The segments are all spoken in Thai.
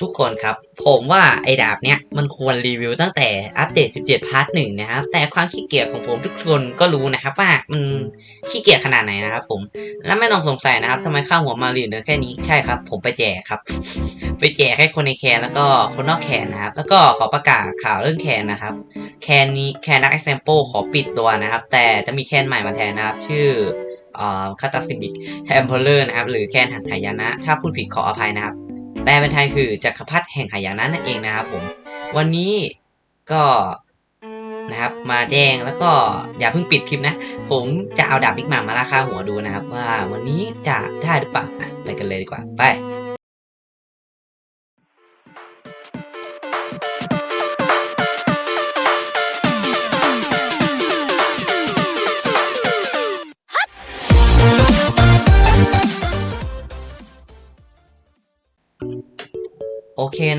ทุกคนครับ ผมว่าไอ้ดาบเนี้ยมันควรรีวิวตั้งแต่อัปเดต 17 พาร์ทหนึ่งนะครับ แต่ความขี้เกียจของผมทุกคนก็รู้นะครับว่ามันขี้เกียจขนาดไหนนะครับผม และไม่ต้องสงสัยนะครับทำไมข้าวหัวมาลีเหลือแค่นี้ใช่ครับ ผมไปแจกครับ ไปแจกให้คนในแคนแล้วก็คนนอกแคนนะครับ แล้วก็ขอประกาศข่าวเรื่องแคนนะครับแคนนี้แคนนัก example ขอปิดตัวนะครับ แต่จะมีแคนใหม่มาแทนนะครับ ชื่อคาตาซิบิกแฮมเพลเลอร์นะครับ หรือแคนหันหายนะ ถ้าพูดผิดขออภัยนะครับ แปลเป็นไทยคือจักรพรรดิแห่งหายนะนั่นเองนะครับผม วันนี้ก็นะครับมาแจ้งแล้วก็อย่าเพิ่งปิดคลิปนะ ผมจะเอาดาบบิ๊กมามาราคาหัวดูนะครับ ว่าวันนี้จะได้หรือเปล่าไปกันเลยดีกว่าไป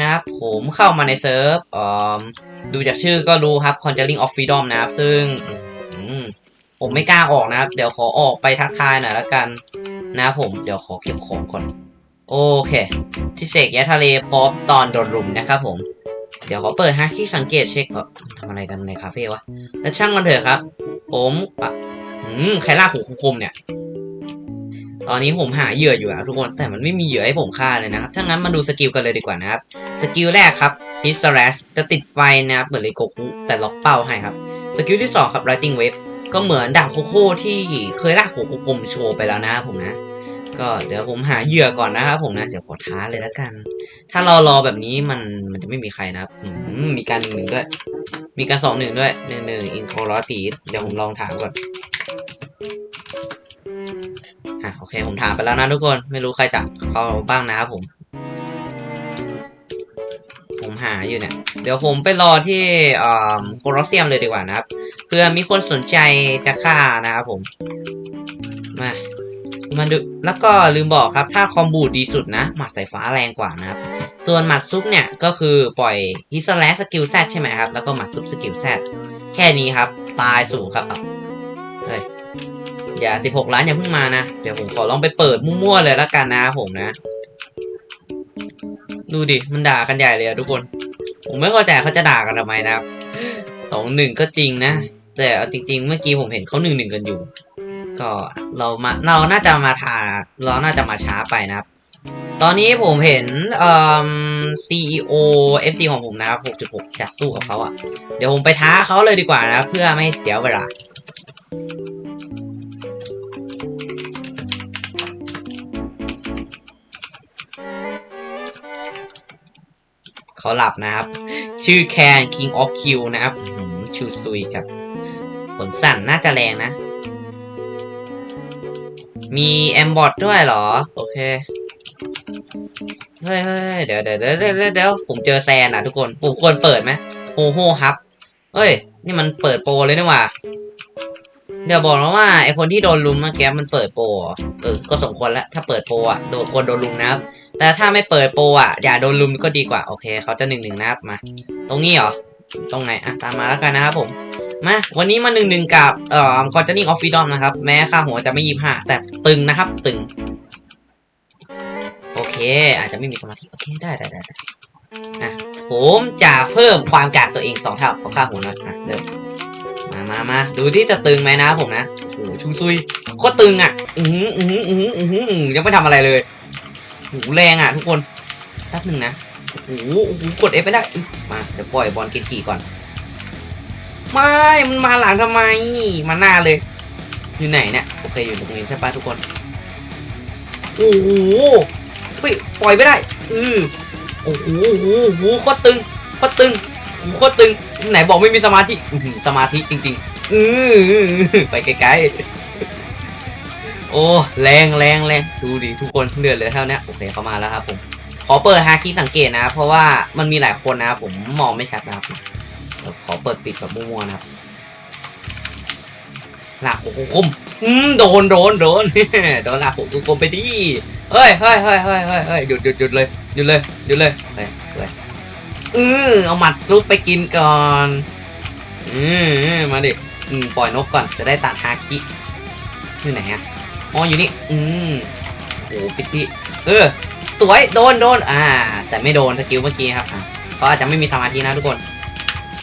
นะครับ ผมเข้ามาในเซิร์ฟดูจากชื่อก็รู้ครับ Conjuring of Freedom นะครับ ซึ่งผมไม่กล้าออกนะครับ เดี๋ยวขอออกไปทักทายหน่อยละกัน นะผมเดี๋ยวขอเก็บของก่อน โอเค ที่เสกยะทะเลพร้อมตอนโดนรุมนะครับผม เดี๋ยวขอเปิดฮาที่สังเกตเช็คเออทำอะไรกันในคาเฟ่วะแล้วช่างมันเถอะครับ ผมอะอืมใครล่าหูคมเนี่ย ตอนนี้ผมหาเหยื่ออยู่อะทุกคนแต่มันไม่มีเหยื่อให้ผมฆ่าเลยนะครับถ้างั้นมาดูสกิลกันเลยดีกว่านะครับสกิลแรกครับ hit slash จะติดไฟนะครับเหมือนเลโกคุแต่ล็อกเป้าให้ครับสกิลที่ 2 ครับ writing wave ก็เหมือนดาบโคโค่ที่เคยลากหัวคุมโชว์ไปแล้วนะผมนะ ก็เดี๋ยวผมหาเหยื่อก่อนนะครับผมนะ เดี๋ยวขอท้าเลยแล้วกัน ถ้ารารอแบบนี้มันมันจะไม่มีใครนะครับมมีการหนึ่งหนึ่งด้วย มีการสองหนึ่งด้วยหนึ่งหนึ่งอินโทรรอยปีเดี๋ยวผมลองถามก่อน อะโอเคผมถามไปแล้วนะทุกคนไม่รู้ใครจะเข้าบ้างนะครับผม ผมหาอยู่เนี่ย เดี๋ยวผมไปรอที่โคลอสเซียมเลยดีกว่านะครับเพื่อมีคนสนใจจะฆ่านะครับผมมามาดูแล้วก็ลืมบอกครับ ถ้าคอมบูดดีสุดนะ หมัดสายฟ้าแรงกว่านะครับส่วนหมัดซุปเนี่ยก็คือปล่อยฮิสแลสกิลแซใช่ไหมครับ แล้วก็หมัดซุปสกิลแซแค่นี้ครับ ตายสูงครับเฮ้ย อย่า16ล้านอย่าเพิ่งมานะ เดี๋ยวผมขอลองไปเปิดมั่วๆเลยแล้วกันนะผมนะ ดูดิ มันด่ากันใหญ่เลยทุกคน ผมไม่เข้าใจเขาจะด่ากันทำไมนะครับสองหนึ่งก็จริงนะ แต่เอาจริง ๆ เมื่อกี้ผมเห็นเขาหนึ่งหนึ่งกันอยู่ ก็เรามาเราน่าจะมาทาเราน่าจะมาช้าไปนะครับ ตอนนี้ผมเห็นเอ่อ CEO FC ของผมนะครับ6.6อยากสู้กับเขาอะเดี๋ยวผมไปท้าเขาเลยดีกว่านะ เพื่อไม่ให้เสียเวลา เขาหลับนะครับ ชื่อแคน King of Q นะครับอื้อหือชูซุยครับผลสั่นน่าจะแรงนะ มีแอมบอทด้วยเหรอ โอเค เฮ้ยเฮ้ยเดี๋ยวเดี๋ยวเดี๋ยวเดี๋ยวเดี๋ยวผมเจอแซนอะทุกคน ผมควรเปิดไหมโฮโฮฮับ เฮ้ย นี่มันเปิดโปรเลยนี่หว่า เดี๋ยวบอกแล้วว่าไอคนที่โดนลุมเมื่อกี้มันเปิดโปรเออ ก็สมควรแล้วถ้าเปิดโปรอะโดนควรโดนลุมนะครับ แต่ถ้าไม่เปิดโปรอะอย่าโดนลุมก็ดีกว่า โอเคเขาจะหนึ่งหนึ่งนะครับมา ตรงนี้เหรอ ตรงไหนอะตามมาแล้วกันนะครับผมมาวันนี้มาหนึ่งหนึ่งกับเอ่อคอนเจนิ่งออฟฟิดอมนะครับ แม้ค่าหัวจะไม่ยี่ห้าแต่ตึงนะครับ ตึง โอเค อาจจะไม่มีสมาธิโอเคได้ได้ได้อะผมจะเพิ่มความกากตัวเองสองเท่าของค่าหัวน่อยอะเริ่ม มามาดูที่จะตึงไหมนะผมนะโอ้โหชูซุยโคตรตึงอะอือหืออือหืออือหืออือหือยังไม่ทำอะไรเลยโอ้โหแรงอะทุกคนแป๊บหนึ่งนะโอ้โหกดเอฟไม่ได้มาเดี๋ยวปล่อยบอลเกนจิก่อนไม่มันมาหลังทำไมมาหน้าเลย อยู่ไหนเนี่ยโอเคอยู่ตรงนี้ใช่ปะทุกคนโอ้โหเฮ้ยปล่อยไม่ได้อือโอ้โหโอ้โหโอ้โหโคตรตึงโคตรตึงโอ้โคตรตึง ไหนบอกไม่มีสมาธิสมาธิจริง ๆ อือไปไกลๆ โอ้ แรงแรงแรงดูดิทุกคนเลือดเหลือเท่านี้โอเคเข้ามาแล้วครับผมขอเปิดฮาคิสังเกตนะ เพราะว่ามันมีหลายคนนะครับผมมองไม่ชัดนะครับขอเปิดปิดแบบมั่วๆนะครับหลักโอ้โหคมอืมโดนโดนโดนโดนหลักโอ้โหคมไปดิเฮ้ยเฮ้ยเฮ้ยเฮ้ยเฮ้ยเฮ้ยหยุดหยุดหยุดเลยหยุดเลยหยุดเลยเฮ้ยเอือเอาหมัดซุปไปกินก่อน อืมมาดิ อืมปล่อยนกก่อนจะได้ตัดฮาคิอยู่ไหนอะอ๋ออยู่นี่ อืมโอ้โหปิดที่เออสวยโดนโดนอ่า แต่ไม่โดนสกิลเมื่อกี้ครับอะเขาอาจจะไม่มีสมาธินะทุกคน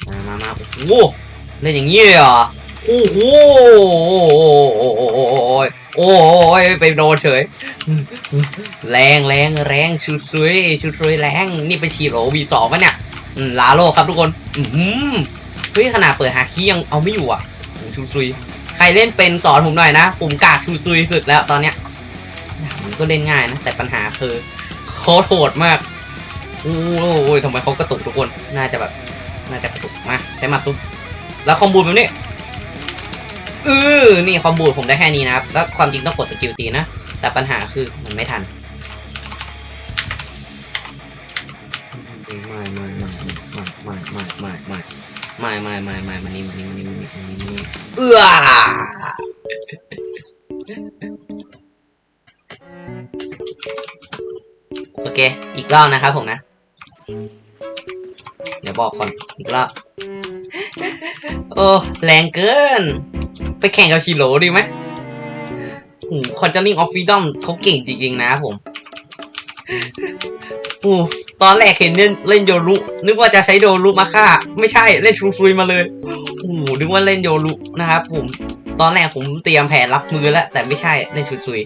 มามามาโอ้โหเล่นอย่างนี้เลยเหรอโอ้โหโอ้โหโอ้ยโอ้ยไปโดนเฉย แรงแรงแรงชุดซุยชุดซุยแรง นี่เป็นชีโรวีสองปะเนี่ยลาโลครับทุกคน อืม เฮ้ยขนาดเปิดหาคีย์ยังเอาไม่อยู่อะโอ้ชุดซุยใครเล่นเป็นสอนผมหน่อยนะผมกากชุดซุยสุดแล้วตอนเนี้ยมันก็เล่นง่ายนะ แต่ปัญหาคือโคตรโหดมากโอ้ยทำไมเขากระตุกทุกคนน่าจะแบบน่าจะกระตุกมาใช้หมาซุปแล้วคอมบูทแบบนี้เออนี่คอมบูทผมได้แค่นี้นะครับ แล้วความจริงต้องกดสกิลซีนะ แต่ปัญหาคือมันไม่ทันไม่ไม่ไม่ไม่ไม่ไม่ไม่ไม่ ไม่ไม่ไม่ไม่มานี่มานี่มานี่มานี่มานี่านี่เอื้อโอเค อีกรอบนะครับผมนะ เดี๋ยวบอกก่อน อีกรอบ โอ้ แรงเกิน ไปแข่งกับชิโร่ดีไหมโอ้คอนเจอริงออฟฟิดอมเขาเก่งจริงๆนะผม โอ้ ตอนแรกเห็นเล่นเล่นโยรุนึกว่าจะใช้โยรุมาฆ่า ไม่ใช่เล่นชูฟุยมาเลยโอ้โหนึกว่าเล่นโยรุนะครับผมตอนแรกผมเตรียมแผนรับมือแล้ว แต่ไม่ใช่เล่นชูซุย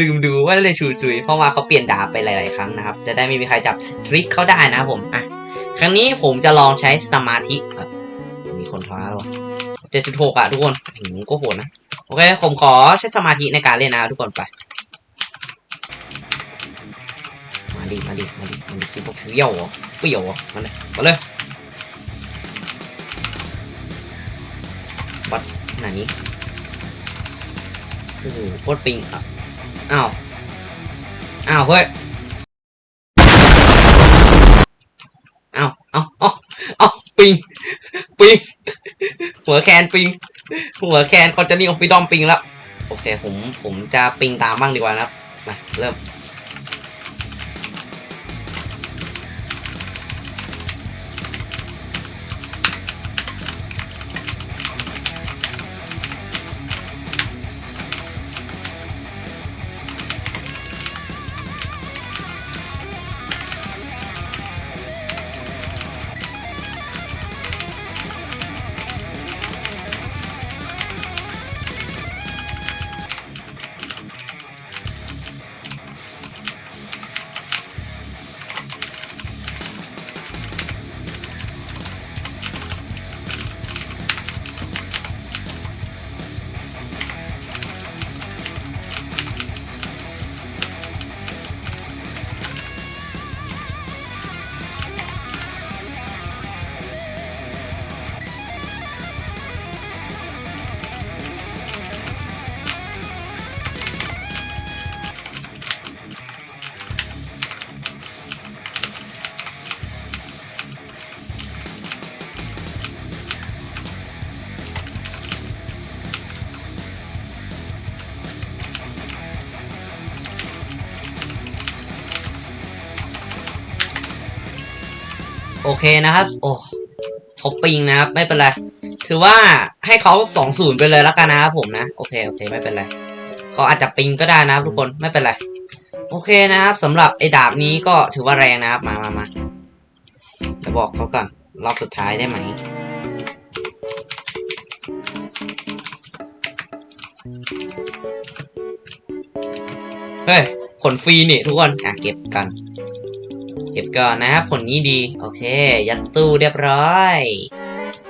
ลืมดูว่าเล่นชูซุย เพราะว่าเขาเปลี่ยนดาบไปหลาย ๆ ครั้งนะครับ จะได้ไม่มีใครจับทริคเขาได้นะผมอะครั้งนี้ผมจะลองใช้สมาธิอะมีคนท้าแล้วเจ็ดจุดหกอะทุกคนอืมก็โหดนะ โอเค ผมขอใช้สมาธิในการเล่นนะทุกคนไป ดิมาดิมาดิมาดิคือพวกเปรี้ยวเหรอเปรี้ยวเหรอมาเลยมาเลยวัดขนานี้โอ้โหโคตรปิงอะอ้าวอ้าวเฮ้ยอ้าวอ้าวอ้าวอ้าวปิงปิงหัวแคนปิงหัวแคนคอนเจนี่ออฟฟิดอมปิงแล้วโอเคผมผมจะปิงตามบ้างดีกว่านะครับมาเริ่ม โอเคนะครับ โอ้เขาปิงนะครับ ไม่เป็นไร ถือว่าให้เขาสองศูนย์ไปเลยแล้วกันนะครับผมนะ โอเค โอเค ไม่เป็นไรเขาอาจจะปิงก็ได้นะครับทุกคน ไม่เป็นไร โอเคนะครับสำหรับไอ้ดาบนี้ก็ถือว่าแรงนะครับ มามามาจะบอกเขาก่อน รอบสุดท้ายได้ไหม เฮ้ย ผลฟรีนี่ทุกคน อะ เก็บกัน เก็บก่อนนะครับผลนี้ดี โอเค ยัดตู้เรียบร้อย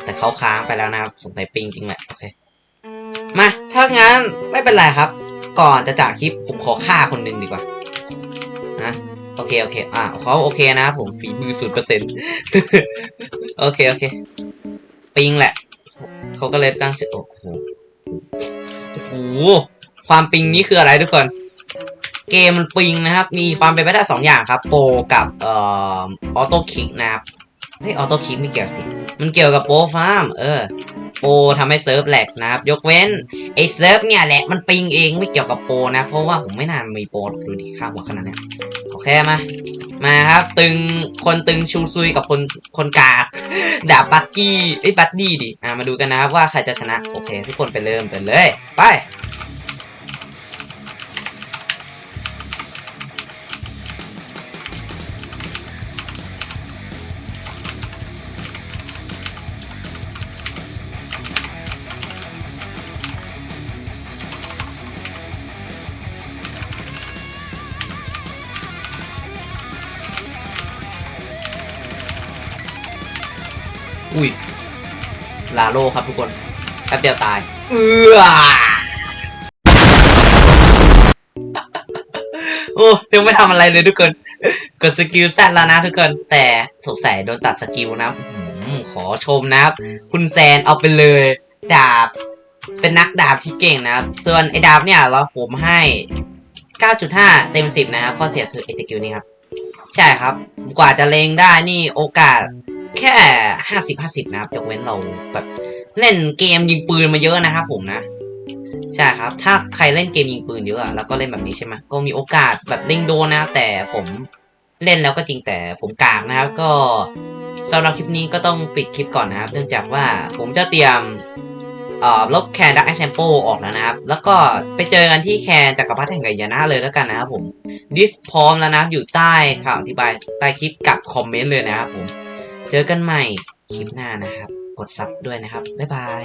แต่เขาค้างไปแล้วนะครับ สงสัยปิงจริงแหละโอเคมาถ้างั้นไม่เป็นไรครับ ก่อนจะจากคลิปผมขอฆ่าคนหนึ่งดีกว่านะโอเคโอเคอ่าเขาโอเคนะผมฝีมือศูนย์เปอร์เซ็นต์โอเคโอเค ปิงแหละ เขาก็เลยตั้งชื่อโอ้โหโอ้โหความปิงนี้คืออะไรทุกคน เกมมันปิงนะครับ มีความเป็นไปได้สองอย่างครับ โปรกับเอ่อออโต้คิกนะครับเฮ้ยออโต้คิกไม่เกี่ยวสิ มันเกี่ยวกับโปรฟาร์มเออโปรทำให้เซิร์ฟแหลกนะครับ ยกเว้นไอ้เซิร์ฟเนี่ยแหละมันปิงเองไม่เกี่ยวกับโปรนะ เพราะว่าผมไม่นานมีโปรดูดิข้ามหัวขนาดเนี้ยโอเคมามาครับตึงคนตึงชูซุยกับคนคนกากด่าบักกี้ไอ้ยบัดดี้ดิอ่ามาดูกันนะครับว่าใครจะชนะ โอเค ทุกคนไปเริ่มกันเลย ไป อุ้ย ลาโลครับทุกคนแป๊บเดียวตาย เอือโอ้ยังไม่ทำอะไรเลยทุกคน กดสกิลแซดแล้วนะทุกคน แต่สงสัยโดนตัดสกิลนะขอชมนะครับ คุณแซนเอาไปเลย ดาบ เป็นนักดาบที่เก่งนะครับ ส่วนไอ้ดาบเนี่ยเราผมให้ 9.5 เต็ม 10 นะครับ ข้อเสียคือไอ้สกิลนี้ครับ ใช่ครับ กว่าจะเลงได้นี่โอกาส แค่50-50นะครับยกเว้นเราแบบเล่นเกมยิงปืนมาเยอะนะครับผมนะ ใช่ครับ ถ้าใครเล่นเกมยิงปืนเยอะแล้วก็เล่นแบบนี้ใช่ไหมก็มีโอกาสแบบเล่งโดนนะ แต่ผมเล่นแล้วก็จริงแต่ผมกากนะครับ ก็สำหรับคลิปนี้ก็ต้องปิดคลิปก่อนนะครับ เนื่องจากว่าผมจะเตรียมลบแคนดักไอแชมโปออกแล้วนะครับ แล้วก็ไปเจอกันที่แคนจักรพรรดิแห่งไกยานะเลยแล้วกันนะครับผม ดิสพร้อมแล้วนะครับอยู่ใต้ข่าวอธิบายใต้คลิปกับคอมเมนต์เลยนะครับผม เจอกันใหม่คลิปหน้านะครับ กดซับด้วยนะครับ บ๊ายบาย